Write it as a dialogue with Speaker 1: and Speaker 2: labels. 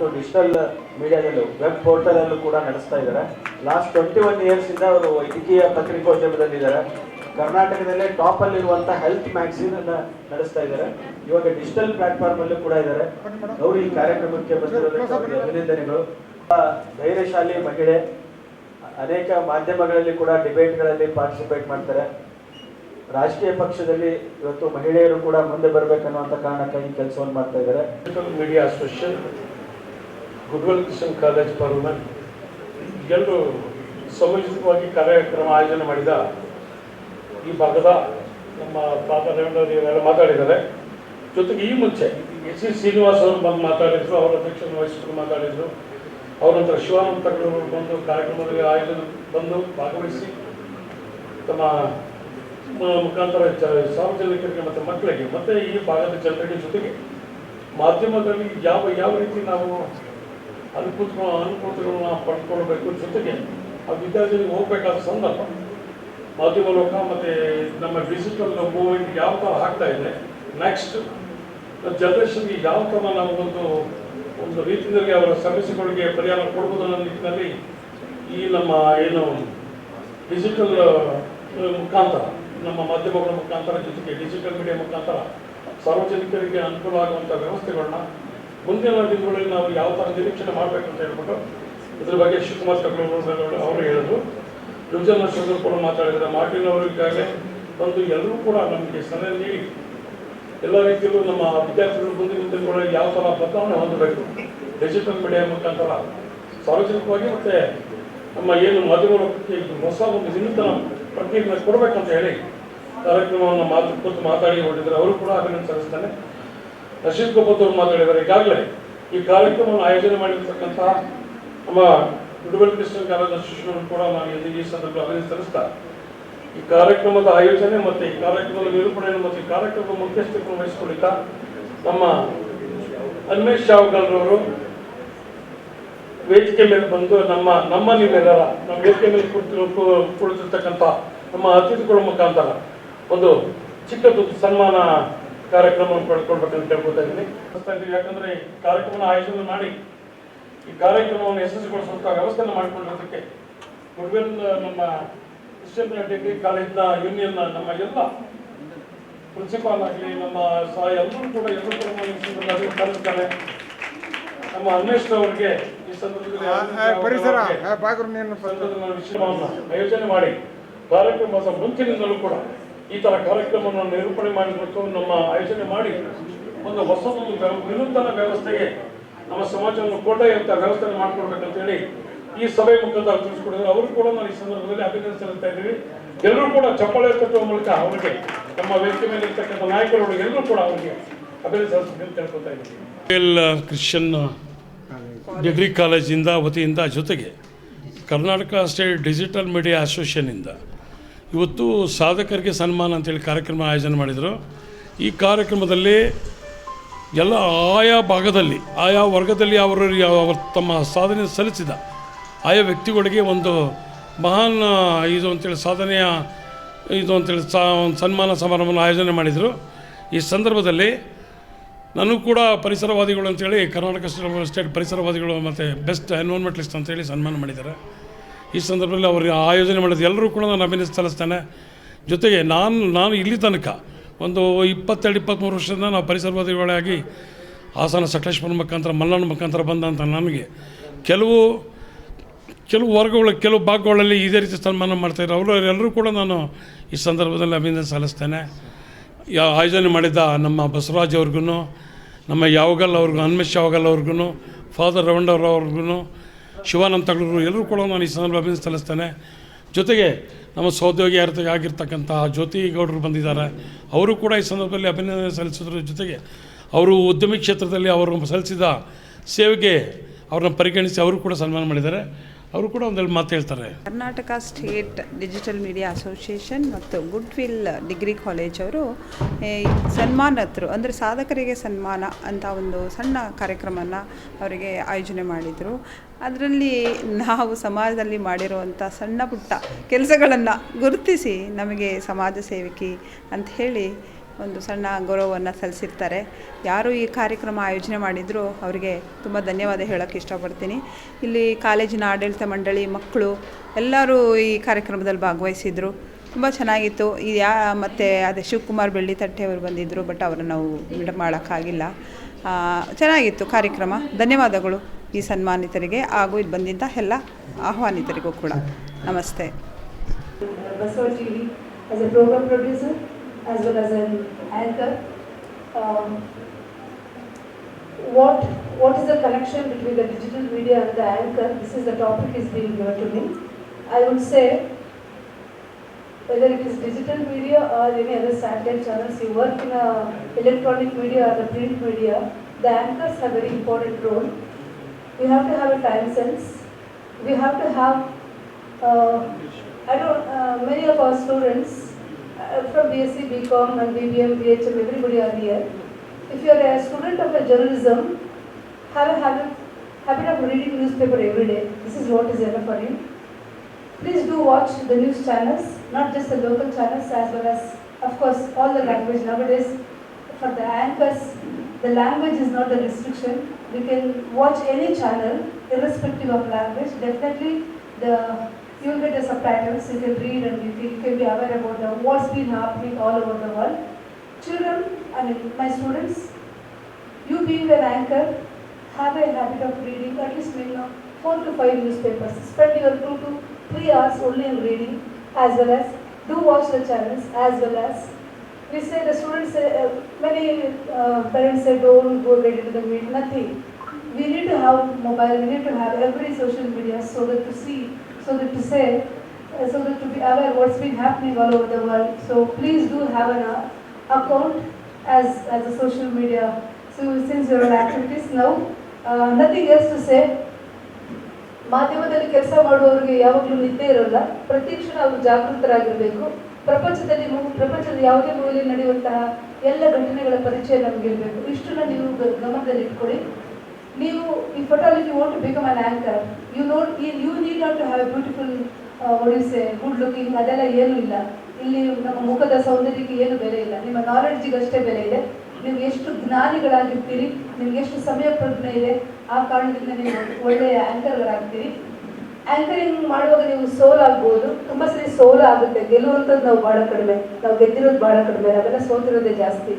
Speaker 1: ಮತ್ತು digital ಮೀಡಿಯಾದಲ್ಲೂ web ಪೋರ್ಟಲಲ್ಲೂ ಕೂಡ ನಡೆಸ್ತಾ ಇದ್ದಾರೆ. ಲಾಸ್ಟ್ ಟ್ವೆಂಟಿ ಒನ್ ಇಯರ್ಸಿಂದ ಅವರು ವೈದ್ಯಕೀಯ ಪತ್ರಿಕೋದ್ಯಮದಲ್ಲಿದ್ದಾರೆ. ಕರ್ನಾಟಕದಲ್ಲೇ ಟಾಪಲ್ಲಿರುವಂಥ ಹೆಲ್ತ್ ಮ್ಯಾಗ್ಝಿನ್ ಅನ್ನ ನಡೆಸ್ತಾ ಇದ್ದಾರೆ. ಇವಾಗ ಡಿಜಿಟಲ್ ಪ್ಲಾಟ್ಫಾರ್ಮ್ ಅಲ್ಲೂ ಕೂಡ ಇದ್ದಾರೆ. ಅವರು ಈ ಕಾರ್ಯಕ್ರಮಕ್ಕೆ ಬಂದಿರೋದಕ್ಕೆ ಅಭಿನಂದನೆಗಳು. ಧೈರ್ಯಶಾಲಿ ಮಹಿಳೆ, ಅನೇಕ ಮಾಧ್ಯಮಗಳಲ್ಲಿ ಕೂಡ ಡಿಬೇಟ್ಗಳಲ್ಲಿ ಪಾರ್ಟಿಸಿಪೇಟ್ ಮಾಡ್ತಾರೆ. ರಾಜಕೀಯ ಪಕ್ಷದಲ್ಲಿ ಇವತ್ತು ಮಹಿಳೆಯರು ಕೂಡ ಮುಂದೆ ಬರಬೇಕನ್ನುವಂಥ ಕಾರಣಕ್ಕಾಗಿ ಕೆಲಸವನ್ನು ಮಾಡ್ತಾ ಇದ್ದಾರೆ.
Speaker 2: Media association Goodwill Christian college for women ಎಲ್ಲರೂ ಸಮಯೋಚಿತವಾಗಿ ಕಾರ್ಯಕ್ರಮ ಆಯೋಜನೆ ಮಾಡಿದ ಈ ಭಾಗದ ನಮ್ಮ ಇವರೆಲ್ಲ ಮಾತಾಡಿದ್ದಾರೆ. ಜೊತೆಗೆ ಈ ಮುಂಚೆ ಎಸ್ ಸಿ ಶ್ರೀನಿವಾಸ್ ಅವರು ಬಂದು ಮಾತಾಡಿದ್ರು, ಅವರ ಅಧ್ಯಕ್ಷ ವಹಿಸಿಕೊಂಡು ಮಾತಾಡಿದರು. ಅವರ ನಂತರ ಬಂದು ಕಾರ್ಯಕ್ರಮದಲ್ಲಿ ಆಯೋಜನೆ ಬಂದು ಭಾಗವಹಿಸಿ ತಮ್ಮ ಮುಖಾಂತರ ಸಾರ್ವಜನಿಕರಿಗೆ ಮತ್ತು ಮಕ್ಕಳಿಗೆ, ಮತ್ತು ಈ ಭಾಗದ ಜನರಿಗೆ ಜೊತೆಗೆ ಮಾಧ್ಯಮದಲ್ಲಿ ಯಾವ ಯಾವ ರೀತಿ ನಾವು ಅನುಕೂಲ ಅನುಕೂಲತೆಗಳನ್ನ ಪಡ್ಕೊಳ್ಬೇಕು ಜೊತೆಗೆ ಆ ವಿದ್ಯಾರ್ಥಿಗಳಿಗೆ ಹೋಗಬೇಕಾದ ಸಂದರ್ಭ. ಮಾಧ್ಯಮ ಲೋಕ ಮತ್ತು ನಮ್ಮ ಡಿಜಿಟಲ್ ಮೂವ್ಮೆಂಟ್ ಯಾವ ಥರ ಆಗ್ತಾ ಇದೆ ನೆಕ್ಸ್ಟ್ ಜನ್ರೇಷನ್ಗೆ ಯಾವ ಥರ ನಾವು ಒಂದು ಒಂದು ರೀತಿಯಲ್ಲಿ ಅವರ ಸಮಸ್ಯೆಗಳಿಗೆ ಪರಿಹಾರ ಕೊಡ್ಬೋದು ಅನ್ನೋ ನಿಟ್ಟಿನಲ್ಲಿ ಈ ನಮ್ಮ ಏನು ಡಿಜಿಟಲ್ ಮುಖಾಂತರ, ನಮ್ಮ ಮಾಧ್ಯಮಗಳ ಮುಖಾಂತರ ಜೊತೆಗೆ ಡಿಜಿಟಲ್ ಮೀಡಿಯಾ ಮುಖಾಂತರ ಸಾರ್ವಜನಿಕರಿಗೆ ಅನುಕೂಲ ಆಗುವಂಥ ವ್ಯವಸ್ಥೆಗಳನ್ನ ಮುಂದಿನ ದಿನಗಳಲ್ಲಿ ನಾವು ಯಾವ ಥರ ನಿರೀಕ್ಷಣೆ ಮಾಡಬೇಕು ಅಂತ ಹೇಳ್ಬಿಟ್ಟು ಇದ್ರ ಬಗ್ಗೆ ಶಿವಕುಮಾರ್ ತಗೊಳ್ಳೋರು ಅವರು ಹೇಳಿದ್ರು. ಯುವಜನ ನರ್ಸರು ಕೂಡ ಮಾತಾಡಿದ್ದಾರೆ. ಮಾರ್ಟಿನ್ ಅವರು ಈಗಾಗಲೇ ಬಂದು ಎಲ್ಲರೂ ಕೂಡ ನಮಗೆ ಸಲಹೆ ನೀಡಿ ಎಲ್ಲ ರೀತಿಯಲ್ಲೂ ನಮ್ಮ ವಿದ್ಯಾರ್ಥಿಗಳು ಮುಂದಿನ ದಿನಗಳಲ್ಲಿ ಯಾವ ಥರ ಬದಲಾವಣೆ ಹೊಂದಬೇಕು. ಡಿಜಿಟಲ್ ಮೀಡಿಯಾ ಮುಖಾಂತರ ಸಾರ್ವಜನಿಕವಾಗಿ ಮತ್ತು ನಮ್ಮ ಏನು ಮಾಧ್ಯಮಗಳ ಹೊಸ ಒಂದು ವಿನೂತನ ಪ್ರತಿಯನ್ನು ಕೊಡಬೇಕಂತ ಹೇಳಿ ಕಾರ್ಯಕ್ರಮವನ್ನು ಮಾತು ಕೂತು ಮಾತಾಡಿ ಹೊರಟಿದ್ದಾರೆ ಅವರು ಕೂಡ ಅಭಿನಂದನೆ ಸಲ್ಲಿಸ್ತಾನೆ ರಶೀದ್ ಕಪೂರ್ ಅವರು ಮಾತಾಡಿದ್ದಾರೆ ಈಗಾಗಲೇ ಈ ಕಾರ್ಯಕ್ರಮವನ್ನು ಆಯೋಜನೆ ಮಾಡಿರ್ತಕ್ಕಂಥ ನಮ್ಮ ಗುಡ್ಬಲ್ ಕೃಷ್ಣ ಕಾಲೇಜ್ ಅಸೋಸಿಯೇಷನ್ ಕೂಡ ನಾನು ಈ ಸಂದರ್ಭದಲ್ಲಿ ಅಭಿನಂದಿಸ್ತಾ ಈ ಕಾರ್ಯಕ್ರಮದ ಆಯೋಜನೆ ಮತ್ತು ಈ ಕಾರ್ಯಕ್ರಮದ ನಿರೂಪಣೆಯನ್ನು ಮತ್ತು ಈ ಕಾರ್ಯಕ್ರಮದ ಮುಖ್ಯಸ್ಥವನ್ನು ವಹಿಸಿಕೊಳ್ಳುತ್ತಾ ನಮ್ಮ ಅನ್ಮೇಶ್ ಶಾವ್ಗಲ್ರವರು ವೇದಿಕೆ ಮೇಲೆ ಬಂದು ನಮ್ಮ ನಮ್ಮ ನಿಮ್ಮೆಲ್ಲರ ನಮ್ಮ ವೇದಿಕೆ ಮೇಲೆ ಕುಳಿತು ಕು- ಕುಳಿತಿರ್ತಕ್ಕಂಥ ನಮ್ಮ ಅತಿಥಿಗಳ ಮುಖಾಂತರ ಒಂದು ಚಿಕ್ಕದೊಂದು ಸನ್ಮಾನ ಕಾರ್ಯಕ್ರಮವನ್ನು ಪಡ್ಕೊಳ್ಬೇಕಂತ ಕೇಳ್ಕೊತಾ ಇದ್ದೀನಿ. ಯಾಕಂದ್ರೆ ಈ ಕಾರ್ಯಕ್ರಮ ಆಯೋಜನೆ ಮಾಡಿ ಈ ಕಾರ್ಯಕ್ರಮವನ್ನು ಯಶಸ್ವಿಗೊಳಿಸುವಂತ ವ್ಯವಸ್ಥೆಯನ್ನು ಮಾಡಿಕೊಂಡಿರೋದಕ್ಕೆ ಗುಡ್ವೆಲ್ ನಮ್ಮ ಕ್ರಿಶ್ಚಿಯನ್ ಡಿಗ್ರಿ ಕಾಲೇಜ್ನ ಯೂನಿಯನ್ನ ನಮ್ಮ ಎಲ್ಲ ಪ್ರಿನ್ಸಿಪಾಲ್ ಆಗಲಿ ನಮ್ಮ ಸಹ ಎಲ್ಲರೂ ಕೂಡ ಎಲ್ಲರೂ ಕೂಡ ಕರೆದಿದ್ದಾರೆ ನಮ್ಮ ಅನ್ವೇಷ್ ಅವರಿಗೆ ಈ ಸಂದರ್ಭದಲ್ಲಿ ವಿಷಯವನ್ನು ಆಯೋಜನೆ ಮಾಡಿ ಕಾರ್ಯಕ್ರಮ ಮುಂಚಿನಿಂದಲೂ ಕೂಡ ಈ ತರ ಕಾರ್ಯಕ್ರಮವನ್ನು ನಿರೂಪಣೆ ಮಾಡಬೇಕು ನಮ್ಮ ಆಯೋಜನೆ ಮಾಡಿ ಒಂದು ಹೊಸ ಒಂದು ವಿನೂತನ ವ್ಯವಸ್ಥೆಗೆ ನಮ್ಮ ಸಮಾಜವನ್ನು ಕೊಂಡೊಯ್ಯುವಂತ ವ್ಯವಸ್ಥೆ ಮಾಡಿಕೊಡ್ಬೇಕಂತ ಹೇಳಿ ಈ ಸಭೆ ಮುಖಾಂತರ ತಿಳಿಸ್ಕೊಡಿದ್ರೆ ಅವರು ಕೂಡ ನಾನು ಈ ಸಂದರ್ಭದಲ್ಲಿ ಅಭಿನಂದನೆ ಸಲ್ಲಿಸ್ತಾ ಇದ್ದೀವಿ ಎಲ್ಲರೂ ಕೂಡ ಚಪ್ಪಾಳೆ ಕಟ್ಟುವ ಮೂಲಕ ಅವರಿಗೆ, ನಮ್ಮ ವ್ಯಕ್ತಿ ಮೇಲೆ ಇರ್ತಕ್ಕಂಥ ನಾಯಕರು ಎಲ್ಲರೂ ಕೂಡ ಅವರಿಗೆ ಅಭಿನಂದನೆ ಸಲ್ಲಿಸ್ಬೇಕು ತಿಳ್ಕೊತಾ ಇದ್ದೀವಿ ಕ್ರಿಶ್ಚಿಯನ್ ಡಿಗ್ರಿ ಕಾಲೇಜಿಂದ ವತಿಯಿಂದ ಜೊತೆಗೆ ಕರ್ನಾಟಕ ಸ್ಟೇಟ್ ಡಿಜಿಟಲ್ ಮೀಡಿಯಾ ಅಸೋಸಿಯೇಷನಿಂದ ಇವತ್ತು ಸಾಧಕರಿಗೆ ಸನ್ಮಾನ ಅಂತೇಳಿ ಕಾರ್ಯಕ್ರಮ ಆಯೋಜನೆ ಮಾಡಿದರು. ಈ ಕಾರ್ಯಕ್ರಮದಲ್ಲಿ ಎಲ್ಲ ಆಯಾ ಭಾಗದಲ್ಲಿ, ಆಯಾ ವರ್ಗದಲ್ಲಿ ಅವರು ತಮ್ಮ ಸಾಧನೆ ಸಲ್ಲಿಸಿದ. ಆಯಾ ವ್ಯಕ್ತಿಗಳಿಗೆ ಒಂದು ಮಹಾನ್, ಇದು ಅಂತೇಳಿ ಸಾಧನೆಯ, ಇದು ಅಂತೇಳಿ ಸಾ, ಒಂದು ಸನ್ಮಾನ ಸಮಾರಂಭವನ್ನು ಆಯೋಜನೆ ಮಾಡಿದರು. ಈ ಸಂದರ್ಭದಲ್ಲಿ ನನಗೂ ಕೂಡ ಪರಿಸರವಾದಿಗಳು ಅಂತೇಳಿ ಕರ್ನಾಟಕ ಸ್ಟೇಟ್ ಪರಿಸರವಾದಿಗಳು ಮತ್ತು ಬೆಸ್ಟ್ ಎನ್ವೈರ್ಮೆಂಟಲಿಸ್ಟ್ ಅಂತೇಳಿ ಸನ್ಮಾನ ಮಾಡಿದ್ದಾರೆ. ಈ ಸಂದರ್ಭದಲ್ಲಿ ಅವರು ಆಯೋಜನೆ ಮಾಡಿದ ಎಲ್ಲರೂ ಕೂಡ ನಾನು ಅಭಿನಂದನೆ ಸಲ್ಲಿಸ್ತೇನೆ. ಜೊತೆಗೆ ನಾನು ನಾನು ಇಲ್ಲಿ ತನಕ ಒಂದು ಇಪ್ಪತ್ತೆರಡು ಇಪ್ಪತ್ತ್ಮೂರು ವರ್ಷದಿಂದ ನಾವು ಪರಿಸರವಾದಿಗಳಾಗಿ ಹಾಸನ ಸಕಲೇಶ್ವರ ಮುಖಾಂತರ ಮಲ್ಲಣ್ಣ ಮುಖಾಂತರ ಬಂದಂಥ ನನಗೆ ಕೆಲವು ಕೆಲವು ವರ್ಗಗಳು, ಕೆಲವು ಭಾಗಗಳಲ್ಲಿ ಇದೇ ರೀತಿ ಸನ್ಮಾನ ಮಾಡ್ತಾಯಿದ್ರು ಅವರು ಎಲ್ಲರೂ ಕೂಡ ನಾನು ಈ ಸಂದರ್ಭದಲ್ಲಿ ಅಭಿನಂದನೆ ಸಲ್ಲಿಸ್ತೇನೆ. ಯಾ, ಆಯೋಜನೆ ಮಾಡಿದ್ದ ನಮ್ಮ ಬಸವರಾಜ್ ಅವ್ರಿಗೂ ನಮ್ಮ ಯಾವಗಲ್ ಅವ್ರಿಗೂ ಅನ್ಮೇಶ್ ಯಾವಗಲ್ ಅವ್ರಿಗೂ ಫಾದರ್ ರವಂಡವ್ರವ್ರಿಗೂ ಶಿವಾನಂದ ತಗಳೂರು ಎಲ್ಲರೂ ಕೂಡ ನಾನು ಈ ಸಂದರ್ಭ ಅಭಿನಂದನೆ ಸಲ್ಲಿಸ್ತೇನೆ. ಜೊತೆಗೆ ನಮ್ಮ ಸಹೋದ್ಯೋಗಿ ಆಗಿರ್ತಕ್ಕಂತಹ ಜ್ಯೋತಿ ಗೌಡರು ಬಂದಿದ್ದಾರೆ. ಅವರು ಕೂಡ ಈ ಸಂದರ್ಭದಲ್ಲಿ ಅಭಿನಂದನೆ ಸಲ್ಲಿಸೋದ್ರ. ಜೊತೆಗೆ ಅವರು ಉದ್ಯಮಿ ಕ್ಷೇತ್ರದಲ್ಲಿ ಅವರು ಸಲ್ಲಿಸಿದ ಸೇವೆಗೆ ಅವ್ರನ್ನ ಪರಿಗಣಿಸಿ ಅವರು ಕೂಡ ಸನ್ಮಾನ ಮಾಡಿದ್ದಾರೆ. ಅವರು ಕೂಡ ಒಂದೆರಡು ಮಾತು ಹೇಳ್ತಾರೆ.
Speaker 3: Karnataka state digital media association ಮತ್ತು ಗುಡ್ ವಿಲ್ ಡಿಗ್ರಿ ಕಾಲೇಜ್ ಅವರು ಸನ್ಮಾನತರು ಅಂದರೆ ಸಾಧಕರಿಗೆ ಸನ್ಮಾನ ಅಂತ ಒಂದು ಸಣ್ಣ ಕಾರ್ಯಕ್ರಮನ ಅವರಿಗೆ ಆಯೋಜನೆ ಮಾಡಿದರು. ಅದರಲ್ಲಿ ನಾವು ಸಮಾಜದಲ್ಲಿ ಮಾಡಿರುವಂಥ ಸಣ್ಣ ಪುಟ್ಟ ಕೆಲಸಗಳನ್ನು ಗುರುತಿಸಿ ನಮಗೆ ಸಮಾಜ ಸೇವಕಿ ಅಂತ ಹೇಳಿ ಒಂದು ಸಣ್ಣ ಗೌರವವನ್ನು ಸಲ್ಲಿಸಿರ್ತಾರೆ. ಯಾರು ಈ ಕಾರ್ಯಕ್ರಮ ಆಯೋಜನೆ ಮಾಡಿದ್ರು ಅವರಿಗೆ ತುಂಬ ಧನ್ಯವಾದ ಹೇಳೋಕ್ಕೆ ಇಷ್ಟಪಡ್ತೀನಿ. ಇಲ್ಲಿ ಕಾಲೇಜಿನ ಆಡಳಿತ ಮಂಡಳಿ ಮಕ್ಕಳು ಎಲ್ಲರೂ ಈ ಕಾರ್ಯಕ್ರಮದಲ್ಲಿ ಭಾಗವಹಿಸಿದ್ರು. ತುಂಬ ಚೆನ್ನಾಗಿತ್ತು. ಇದು ಯಾ ಮತ್ತು ಅದೇ ಶಿವಕುಮಾರ್ ಬೆಳ್ಳಿತಟ್ಟೆ ಅವರು ಬಂದಿದ್ದರು ಬಟ್ ಅವರನ್ನು ನಾವು ಬಿಡ ಮಾಡೋಕ್ಕಾಗಿಲ್ಲ. ಚೆನ್ನಾಗಿತ್ತು ಕಾರ್ಯಕ್ರಮ. ಧನ್ಯವಾದಗಳು ಈ ಸನ್ಮಾನಿತರಿಗೆ ಹಾಗೂ ಇದು ಬಂದಿದ್ದ ಎಲ್ಲ ಆಹ್ವಾನಿತರಿಗೂ ಕೂಡ. ನಮಸ್ತೆ.
Speaker 4: As well as an anchor. Um, what what is the connection between the digital media and the anchor? This is the topic is being given to me. I would say whether it is digital media or any other satellite channels, you work in a electronic media or the print media, the anchors have a very important role. We have to have a time sense. We have to have uh, I don't, uh, many of our students Uh, from BSc, BCom and BBM, BHM, everybody are here. If you are a student of a journalism, have a habit, habit of reading newspaper every day. This is what is enough for you. Please do watch the news channels, not just the local channels as well as, of course, all the language nowadays. For the anchors, the language is not the restriction. We can watch any channel irrespective of language. Definitely, the you will get the subtitles. You can read and you can, be aware about the what's been happening all over the world. Children, I mean, my students, you being an anchor, have a habit of reading at least know, four to five newspapers. Spend your two to three hours only in reading, as well as do watch the channels, as well as we say the students uh, many uh, parents say don't go get into the meet, nothing. We need to have mobile, we need to have every social media so that to see, so that to say, uh, so that to be aware what's been happening all over the world. So please do have an uh, account as, as a social media. So since you're on activities now, uh, nothing else to say. ಮಾಧ್ಯಮದಲ್ಲಿ ಕೆಲಸ ಮಾಡುವವರಿಗೆ ಯಾವಾಗಲೂ ನಿದ್ದೆ ಇರೋಲ್ಲ ಪ್ರತಿ ಕ್ಷಣ ಅವರು ಜಾಗೃತರಾಗಿರಬೇಕು ಪ್ರಪಂಚದಲ್ಲಿ ಪ್ರಪಂಚದ ಯಾವುದೇ ಮೂಲೆಯಲ್ಲಿ ನಡೆಯುವಂತಹ ಎಲ್ಲ ಘಟನೆಗಳ ಪರಿಚಯ ನಮಗಿರಬೇಕು ಇಷ್ಟನ್ನ ನೀವು ಗಮನದಲ್ಲಿ ಇಟ್ಕೊಳ್ಳಿ ನೀವು, ಈ ಫೋಟೋಲಿ want to become an anchor you not you need not to have beautiful ಒಡಿಸೆ good looking ಅದೆಲ್ಲ ಏನೂ ಇಲ್ಲ. ಇಲ್ಲಿ ನಮ್ಮ ಮುಖದ ಸೌಂದರ್ಯಕ್ಕೆ ಏನು ಬೆಲೆ ಇಲ್ಲ. ನಿಮ್ಮ ನಾಲೆಡ್ಜಿಗಷ್ಟೇ ಬೆಲೆ ಇದೆ. ನೀವು ಎಷ್ಟು ಜ್ಞಾನಿಗಳಾಗಿರ್ತೀರಿ, ನಿಮ್ಗೆ ಎಷ್ಟು ಸಮಯ ಪ್ರಜ್ಞೆ ಇದೆ, ಆ ಕಾರಣದಿಂದ ನೀವು ಒಳ್ಳೆಯ ಆ್ಯಂಕರ್ಗಳಾಗ್ತೀರಿ ಆ್ಯಂಕರಿಂಗ್ ಮಾಡುವಾಗ ನೀವು ಸೋಲ್ ಆಗ್ಬೋದು. ತುಂಬ ಸರಿ ಸೋಲ್ ಆಗುತ್ತೆ. ಗೆಲ್ಲುವಂಥದ್ದು ನಾವು ಭಾಳ ಕಡಿಮೆ. ನಾವು ಗೆದ್ದಿರೋದು ಭಾಳ ಕಡಿಮೆ. ಅವೆಲ್ಲ ಸೋತಿರೋದೇ ಜಾಸ್ತಿ.